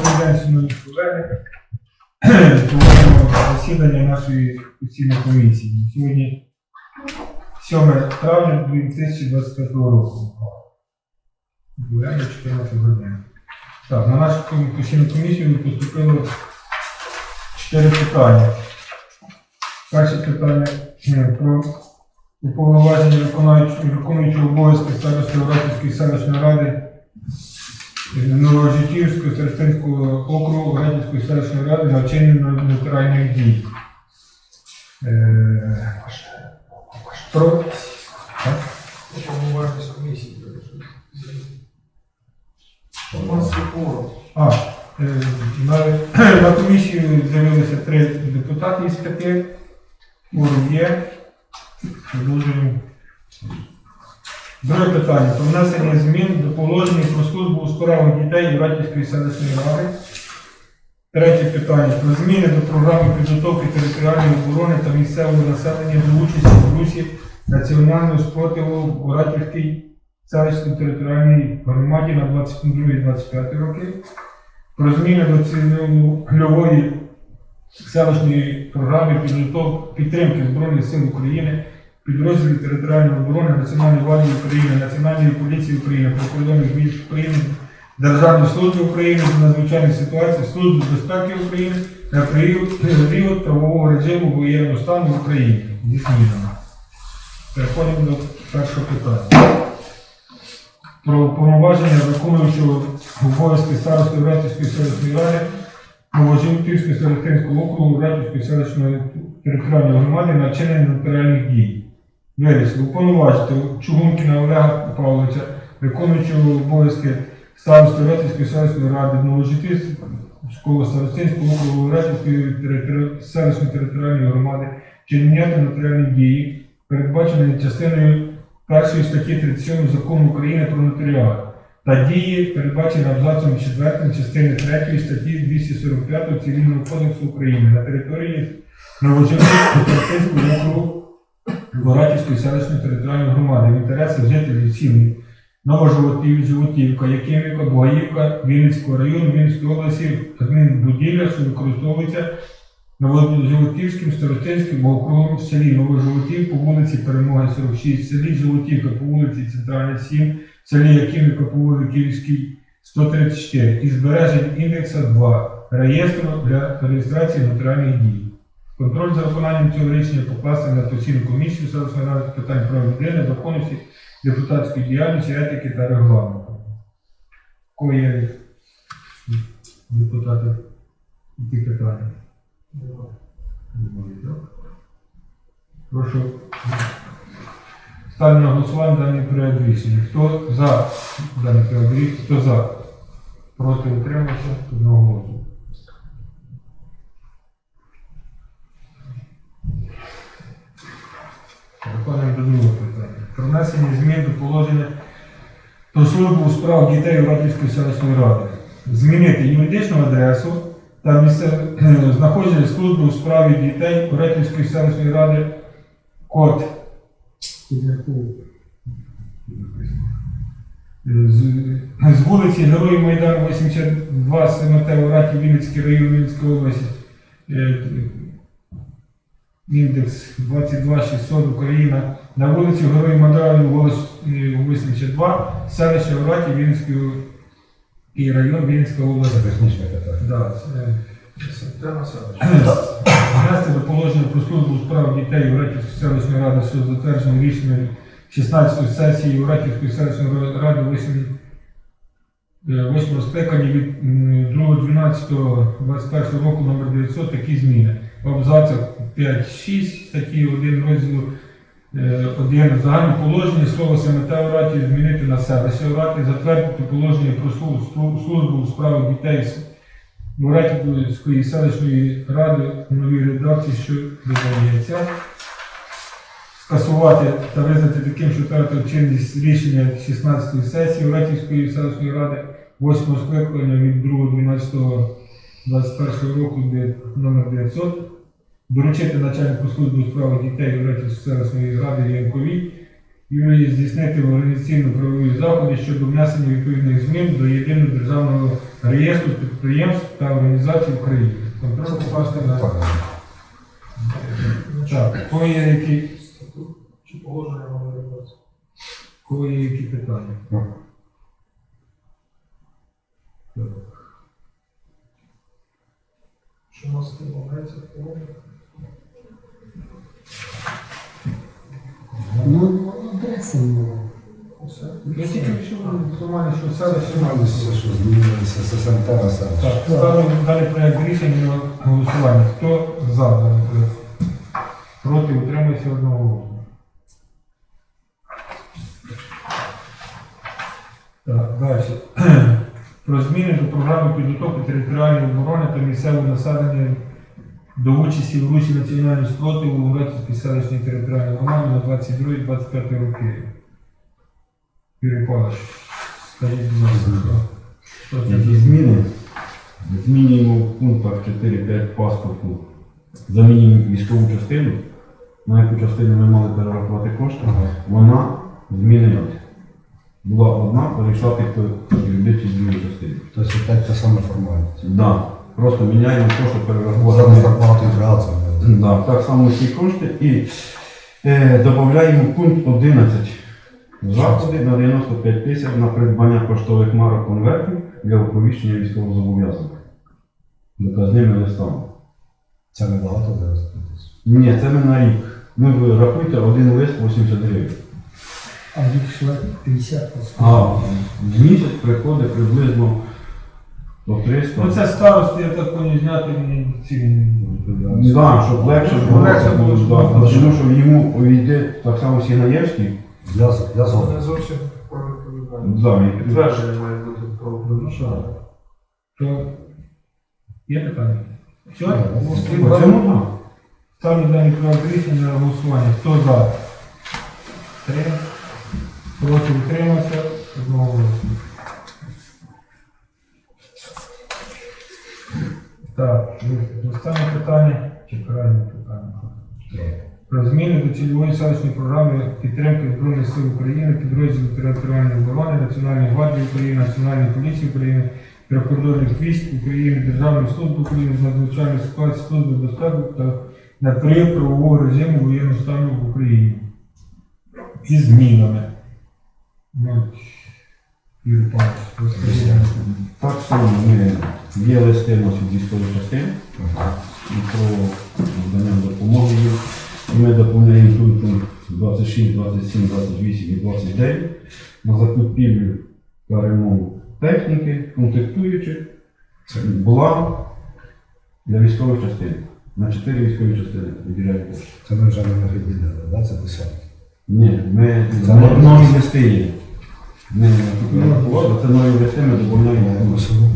Добрий день, шановні колеги. Засідання нашої постійної комісії. Сьогодні 7 травня 2025 року. Гуляємо 14 годин. Так, на нашу постійну комісію поступило 4 питання. Перше питання е, про уповноваження виконуючого обов'язки старости Оратівської селищної ради Новожиттівського Старостинського округу Радівської селищної ради на вчинення нотаріальних дій. Е, Про... А, е, на, на комісію з'явилися три депутати із п'яти. Форум. Продовжуємо. Друге питання. Про внесення змін до положення про службу у справах дітей Радівської селищної ради. Третє питання. Про зміни до програми підготовки територіальної оборони та місцевого населення до участі в русі національного спротиву в Радівській селищній територіальній громаді на 22-25 роки. Про зміни до цільової селищної програми підтримки Збройних сил України, підрозділів територіальної оборони, Національної гвардії України, Національної поліції України, прикордонних військ України, Державної служби України з надзвичайних ситуацій, Служби безпеки України на період правового режиму воєнного стану в Україні змінами. Переходимо до першого питання. Про повноваження виконуючого обов'язки старости Братівської селищної ради Новоживківського Старостинського округу Братівської селищної територіальної громади на вчинення нотаріальних дій. Вирішили уповноважити Чугункіна Олега Павловича, виконуючого обов'язки старости Братівської селищної ради Новожитівського Старостинського округу Братівської територи- селищної територіальної громади вчиняти нотаріальні дії, передбачені частиною першої статті 37 Закону України про нотаріат та дії, передбачені абзацом 4 частини 3 статті 245 Цивільного кодексу України на території Старостинського округу Воратівської селищної територіальної громади. В інтересах жителів сіл Новоживотів, Животівка, Якимівка, Бугаївка, Вінницького району, Вінницької області, адмінбудівля, що використовується Новоживотівським старостинським округом в селі Новоживотів по вулиці Перемоги 46, в селі Животівка по вулиці Центральна 7, в селі Якимівка по вулиці Київській 134 і збережень індекса 2 реєстру для реєстрації нотаріальних дій. Контроль за виконанням цього рішення покласти на постійну комісію селищної ради з питань прав людини, законності, депутатської діяльності, етики та регламенту. Кого є депутати які питання? Немає? Прошу ставлю на голосування даний проект рішення. Хто за даний проект рішення? Хто за? Проти утримався? Одного голосу. Переходимо до другого питання. Про внесення змін до положення про службу у справах дітей Радівської селищної ради. Змінити юридичну адресу та місце е, знаходження служби у справі дітей Радівської селищної ради код. З, вулиці Героїв Майдану 82 Семетево Раті Вінницький район Вінницької області. Е, індекс 22600 Україна на вулиці Герої Майдану голос е, 82, селище Враті Вінницької і район Вінницька область. Технічне питання. Це. Внести до положення про службу у справах дітей Уратівської селищної ради, що затверджено рішенням 16 сесії Уратівської селищної ради 8 8 скликання від 2.12.21 року номер 900 такі зміни. В абзацах 5-6 статті 1 розділу 1 загальне положення слово семета Ураті змінити на селище Ураті, затвердити положення про службу, у справах дітей Муратівської селищної ради в новій редакції, що додається. Скасувати та визнати таким, що втратив чинність рішення 16-ї сесії Уратівської селищної ради 8 скликання від 2.12.21 року номер 900. Доручити начальнику служби у справах дітей селищної ради Янковій Юрії здійснити організаційно-правові заходи щодо внесення відповідних змін до єдиного державного реєстру підприємств та організацій України. Контроль покласти на так. Кого є які, чи положення 20? кого є які питання? Що у нас відмовляється положення? Ну, адреса мова. Я тільки що інформацію, що селище Все, що змінилися з СМТ на. Так, ставимо далі проект рішення на голосування. Хто за даний? Проти утримується одного голосу. Так, далі. Про зміни до програми підготовки територіальної оборони та місцевого населення до участі в русі національного спротиву у Грецькій селищній територіальній громаді на 22-25 роки. Юрій Павлович, скажіть, будь ласка, що це Які за зміни? Змінюємо в пунктах 4-5 паспорту, замінюємо військову частину, на яку частину ми мали перерахувати кошти, вона змінилась. Була одна, перейшла типу юридичні другої частини. Тобто опять те саме формальність. Да. Просто міняємо те, що Зараз перерахувати. так багато інтеграцій. Да, так само всі кошти і е, додаємо пункт 11. Заходи на 95 тисяч на придбання поштових марок конвертів для оповіщення військовозобов'язаних. Доказними листами. Це не багато зараз. Ні, це не на рік. Ну, ви рахуйте, один лист 80 гривень. А рік йшла 50 по А в місяць приходить приблизно 300. Ну це старості, я так поняв, зняти мені ці. Да, щоб легше було. Легше було, щоб Да, було. Тому що йому увійде так само Сігнаєвський. Я, я Це згоден. не зовсім про. Да, Підтвердження має бути про приміщення. То є питання? Все? Ну, цьому так. Ставлю даний проект рішення на голосування. Хто за? Три. Проти утримався. Одного голосу. Так, ну, останнє питання, чи крайнє питання. Про зміни до цільової селищної програми підтримки Збройних сил України, підрозділів територіальної оборони, Національної гвардії України, Національної поліції України, прикордонних військ України, Державної служби України з надзвичайної ситуації служби безпеки та на період правового режиму воєнного стану в Україні. І змінами. Юрій Павлович, розкажіть. Так само ми є листи від військової частини і про надання допомоги ми доповняємо тут 26, 27, 28 і 29 на закупівлю та ремонт техніки, комплектуючих, була для військових частин. На 4 військові частини виділяємо кошти. Це ми вже не віддати, да? Це десятки. Ні, ми нові нові листи є. Не купили, це нові листи, ми доповняємо. Ну, всього.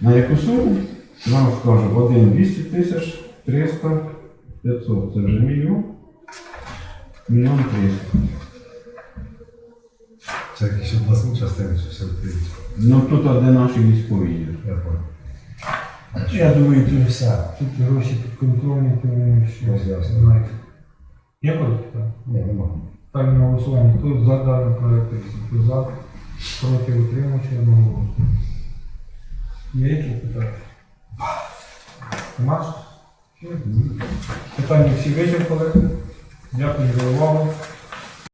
На яку суму? Нам скажу, один 200 тисяч, 300, 500. Це вже мільйон. Мільйон 300. Це якісь обласні частини, чи все відкриті. Ну тут де наші військові є. Я понял. Я думаю, тут Все. Тут гроші підконтрольні, тому що Ось ясно. Є питання? Ні, нема. Ставлю на голосування. Хто за даний проект рішення? Хто за? Проти утримувачі одного. Є які питання? Маш? Питання всі вичерпали. Дякую за увагу.